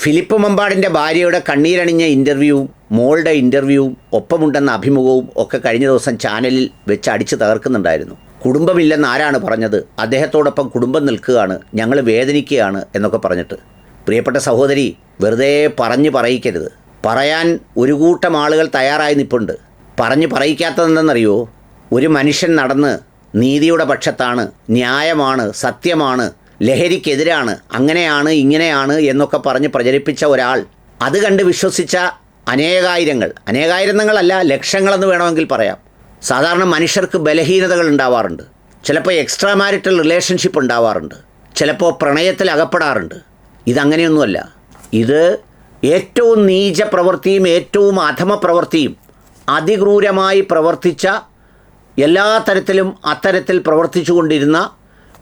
Philip മമ്പാടിന്റെ ഭാര്യയുടെ കണ്ണീരണിഞ്ഞ ഇന്റർവ്യൂവും മോളുടെ ഇന്റർവ്യൂവും ഒപ്പമുണ്ടെന്ന അഭിമുഖവും ഒക്കെ കഴിഞ്ഞ ദിവസം ചാനലിൽ വെച്ച് അടിച്ചു തകർക്കുന്നുണ്ടായിരുന്നു. കുടുംബമില്ലെന്ന് ആരാണ് പറഞ്ഞത്? അദ്ദേഹത്തോടൊപ്പം കുടുംബം നിൽക്കുകയാണ് ഞങ്ങൾ വേദനിക്കുകയാണ് എന്നൊക്കെ പറഞ്ഞിട്ട്. പ്രിയപ്പെട്ട സഹോദരി വെറുതെ പറഞ്ഞു പറയിക്കരുത്. പറയാൻ ഒരു കൂട്ടം ആളുകൾ തയ്യാറായി നിൽപ്പുണ്ട് പറഞ്ഞു പറയിക്കാത്തതെന്തെന്നറിയോ? ഒരു മനുഷ്യൻ നടന്ന് നീതിയുടെ പക്ഷത്താണ് ന്യായമാണ് സത്യമാണ് ലഹരിക്കെതിരാണ് അങ്ങനെയാണ് ഇങ്ങനെയാണ് എന്നൊക്കെ പറഞ്ഞ് പ്രചരിപ്പിച്ച ഒരാൾ അത് കണ്ട് വിശ്വസിച്ച അനേകായിരങ്ങൾ അനേകായിരങ്ങളല്ല ലക്ഷങ്ങളെന്ന് വേണമെങ്കിൽ പറയാം. സാധാരണ മനുഷ്യർക്ക് ബലഹീനതകൾ ഉണ്ടാവാറുണ്ട്. ചിലപ്പോൾ എക്സ്ട്രാ മാരിറ്റൽ റിലേഷൻഷിപ്പ് ഉണ്ടാവാറുണ്ട്. ചിലപ്പോൾ പ്രണയത്തിൽ അകപ്പെടാറുണ്ട്. ഇതങ്ങനെയൊന്നുമല്ല. ഇത് ഏറ്റവും നീച പ്രവൃത്തിയും ഏറ്റവും അധമ പ്രവൃത്തിയും അതിക്രൂരമായി പ്രവർത്തിച്ച എല്ലാ തരത്തിലും അത്തരത്തിൽ പ്രവർത്തിച്ചു കൊണ്ടിരുന്ന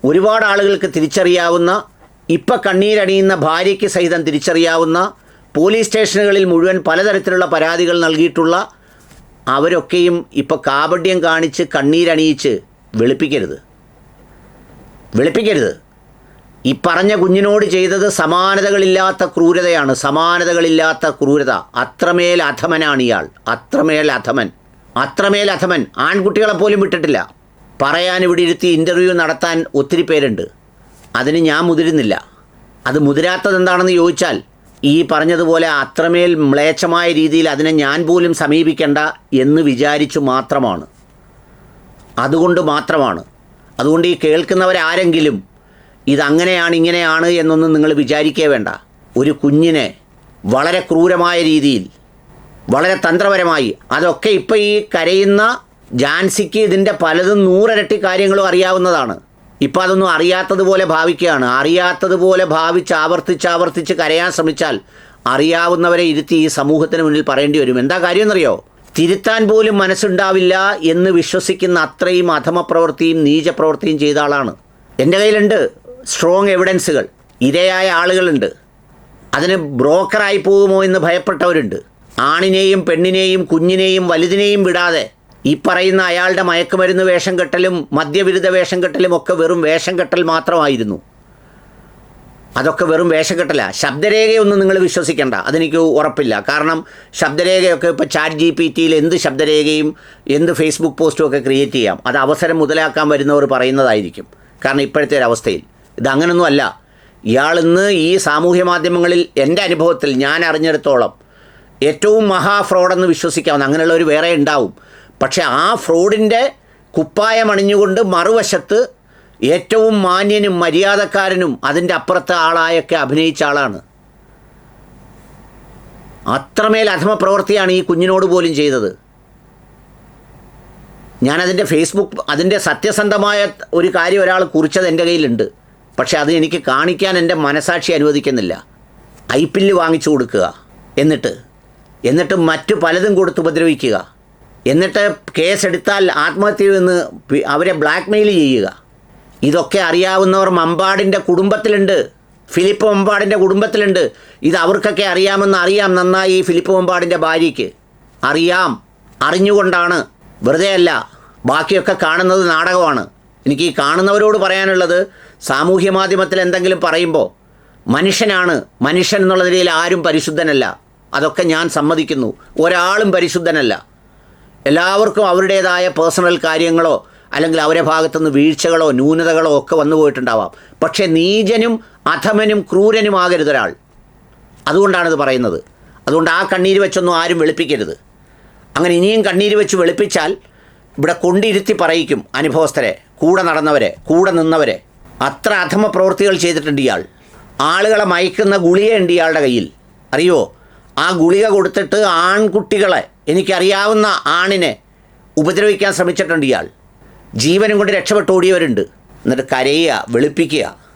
ഒരുപാട് ആളുകൾക്ക് തിരിച്ചറിയാവുന്ന ഇപ്പം കണ്ണീരണിയുന്ന ഭാര്യയ്ക്ക് സഹിതം തിരിച്ചറിയാവുന്ന പോലീസ് സ്റ്റേഷനുകളിൽ മുഴുവൻ പലതരത്തിലുള്ള പരാതികൾ നൽകിയിട്ടുള്ള അവരൊക്കെയും ഇപ്പോൾ കാപഡ്യം കാണിച്ച് കണ്ണീരണിയിച്ച് വെളുപ്പിക്കരുത്. വെളുപ്പിക്കരുത്. ഈ പറഞ്ഞ കുഞ്ഞിനോട് ചെയ്തത് സമാനതകളില്ലാത്ത ക്രൂരതയാണ്. സമാനതകളില്ലാത്ത ക്രൂരത. അത്രമേൽ അധമനാണ് ഇയാൾ. അത്രമേൽ അധമൻ. അത്രമേൽ അധമൻ. ആൺകുട്ടികളെ പോലും വിട്ടിട്ടില്ല. പറയാൻ ഇവിടെ ഇരുത്തി ഇന്റർവ്യൂ നടത്താൻ ഒത്തിരി പേരുണ്ട്. അതിന് ഞാൻ മുതിരുന്നില്ല. അത് മുതിരാത്തത് എന്താണെന്ന് ചോദിച്ചാൽ ഈ പറഞ്ഞതുപോലെ അത്രമേൽ മ്ലേച്ഛമായ രീതിയിൽ അതിനെ ഞാൻ പോലും സമീപിക്കേണ്ട എന്ന് വിചാരിച്ചു മാത്രമാണ്. അതുകൊണ്ട് മാത്രമാണ്. അതുകൊണ്ട് ഈ കേൾക്കുന്നവരാരെങ്കിലും ഇതങ്ങനെയാണ് ഇങ്ങനെയാണ് എന്നൊന്നും നിങ്ങൾ വിചാരിക്കേ വേണ്ട. ഒരു കുഞ്ഞിനെ വളരെ ക്രൂരമായ രീതിയിൽ വളരെ തന്ത്രപരമായി അതൊക്കെ ഇപ്പോൾ ഈ കരയുന്ന ജാൻസിക്ക് ഇതിന്റെ പലതും നൂറിരട്ടി കാര്യങ്ങളും അറിയാവുന്നതാണ്. ഇപ്പം അതൊന്നും അറിയാത്തതുപോലെ ഭാവിക്കുകയാണ്. അറിയാത്തതുപോലെ ഭാവിച്ച് ആവർത്തിച്ച് കരയാൻ ശ്രമിച്ചാൽ അറിയാവുന്നവരെ ഇരുത്തി ഈ സമൂഹത്തിന് മുന്നിൽ പറയേണ്ടി വരും. എന്താ കാര്യം കാര്യമെന്നറിയോ? തിരുത്താൻ പോലും മനസ്സുണ്ടാവില്ല എന്ന് വിശ്വസിക്കുന്ന അത്രയും അധമപ്രവൃത്തിയും നീചപ്രവൃത്തിയും ചെയ്ത ആളാണ്. എന്റെ കയ്യിലുണ്ട് സ്ട്രോങ് എവിഡൻസുകൾ ഇരയായ ആളുകളുണ്ട്. അതിന് ബ്രോക്കറായി പോകുമോ എന്ന് ഭയപ്പെട്ടവരുണ്ട്. ആണിനെയും പെണ്ണിനെയും കുഞ്ഞിനെയും വലുതിനെയും വിടാതെ ഈ പറയുന്ന അയാളുടെ മയക്കുമരുന്ന് വേഷം കെട്ടലും മദ്യവിരുദ്ധ വേഷം കെട്ടലും ഒക്കെ വെറും വേഷം കെട്ടൽ മാത്രമായിരുന്നു. അതൊക്കെ വെറും വേഷം കെട്ടല. ശബ്ദരേഖയൊന്നും നിങ്ങൾ വിശ്വസിക്കേണ്ട. അതെനിക്ക് ഉറപ്പില്ല. കാരണം ശബ്ദരേഖയൊക്കെ ഇപ്പോൾ ചാറ്റ് ജി പി ടിയിൽ എന്ത് ശബ്ദരേഖയും എന്ത് ഫേസ്ബുക്ക് പോസ്റ്റും ഒക്കെ ക്രിയേറ്റ് ചെയ്യാം. അത് അവസരം മുതലാക്കാൻ വരുന്നവർ പറയുന്നതായിരിക്കും. കാരണം ഇപ്പോഴത്തെ ഒരു അവസ്ഥയിൽ. ഇതങ്ങനൊന്നും അല്ല. ഇയാളിന്ന് ഈ സാമൂഹ്യ മാധ്യമങ്ങളിൽ എന്റെ അനുഭവത്തിൽ ഞാൻ അറിഞ്ഞിടത്തോളം ഏറ്റവും മഹാ ഫ്രോഡെന്ന് വിശ്വസിക്കാവുന്ന അങ്ങനെയുള്ളവർ വേറെ ഉണ്ടാവും. പക്ഷേ ആ ഫ്രോഡിന്റെ കുപ്പായം അണിഞ്ഞുകൊണ്ട് മറുവശത്ത് ഏറ്റവും മാന്യനും മര്യാദക്കാരനും അതിന്റെ അപ്പുറത്തെ ആളായൊക്കെ അഭിനയിച്ച ആളാണ്. അത്രമേൽ അധമ പ്രവൃത്തിയാണ് ഈ കുഞ്ഞിനോട് പോലും ചെയ്തത്. ഞാനതിന്റെ ഫേസ്ബുക്ക് അതിന്റെ സത്യസന്ധമായ ഒരു കാര്യം ഒരാൾ കുറിച്ചത് എന്റെ കയ്യിലുണ്ട്. പക്ഷേ അത് എനിക്ക് കാണിക്കാൻ എന്റെ മനസാക്ഷി അനുവദിക്കുന്നില്ല. ഐപ്പില്ല് വാങ്ങിച്ചു കൊടുക്കുക. എന്നിട്ട് എന്നിട്ട് മറ്റു പലതും കൊടുത്ത് ഉപദ്രവിക്കുക. എന്നിട്ട് കേസെടുത്താൽ ആത്മഹത്യ എന്ന് അവരെ ബ്ലാക്ക് മെയിൽ ചെയ്യുക. ഇതൊക്കെ അറിയാവുന്നവർ മമ്പാടിന്റെ കുടുംബത്തിലുണ്ട്. ഫിലിപ്പ് മമ്പാടിന്റെ കുടുംബത്തിലുണ്ട്. ഇത് അവർക്കൊക്കെ അറിയാമെന്ന് അറിയാം നന്നായി ഫിലിപ്പ് മമ്പാടിന്റെ ഭാര്യയ്ക്ക്. അറിയാം. അറിഞ്ഞുകൊണ്ടാണ്. വെറുതെ അല്ല ബാക്കിയൊക്കെ കാണുന്നത് നാടകമാണ്. എനിക്ക് ഈ കാണുന്നവരോട് പറയാനുള്ളത് സാമൂഹ്യ മാധ്യമത്തിൽ എന്തെങ്കിലും പറയുമ്പോൾ മനുഷ്യനാണ് മനുഷ്യൻ എന്നുള്ള നിലയിൽ ആരും പരിശുദ്ധനല്ല. അതൊക്കെ ഞാൻ സമ്മതിക്കുന്നു. ഒരാളും പരിശുദ്ധനല്ല. എല്ലാവർക്കും അവരുടേതായ പേഴ്സണൽ കാര്യങ്ങളോ അല്ലെങ്കിൽ അവരെ ഭാഗത്തുനിന്ന് വീഴ്ചകളോ ന്യൂനതകളോ ഒക്കെ വന്നു പോയിട്ടുണ്ടാവാം. പക്ഷേ നീചനും അധമനും ക്രൂരനുമാകരുത് ഒരാൾ. അതുകൊണ്ടാണിത് പറയുന്നത്. അതുകൊണ്ട് ആ കണ്ണീര് വെച്ചൊന്നും ആരും വെളുപ്പിക്കരുത്. അങ്ങനെ ഇനിയും കണ്ണീര് വെച്ച് വെളുപ്പിച്ചാൽ ഇവിടെ കൊണ്ടിരുത്തി പറയിക്കും അനുഭവസ്ഥരെ കൂടെ നടന്നവരെ കൂടെ നിന്നവരെ. അത്ര അധമ പ്രവൃത്തികൾ ചെയ്തിട്ടുണ്ട് ഇയാൾ. ആളുകളെ മയക്കുന്ന ഗുളികയുണ്ട് ഇയാളുടെ കയ്യിൽ. അറിയോ ആ ഗുളിക കൊടുത്തിട്ട് ആൺകുട്ടികളെ എനിക്കറിയാവുന്ന ആണിനെ ഉപദ്രവിക്കാൻ ശ്രമിച്ചിട്ടുണ്ട് ഇയാൾ. ജീവനും കൊണ്ട് രക്ഷപ്പെട്ട് ഓടിയവരുണ്ട്. എന്നിട്ട് കരയുക വെളുപ്പിക്കുക.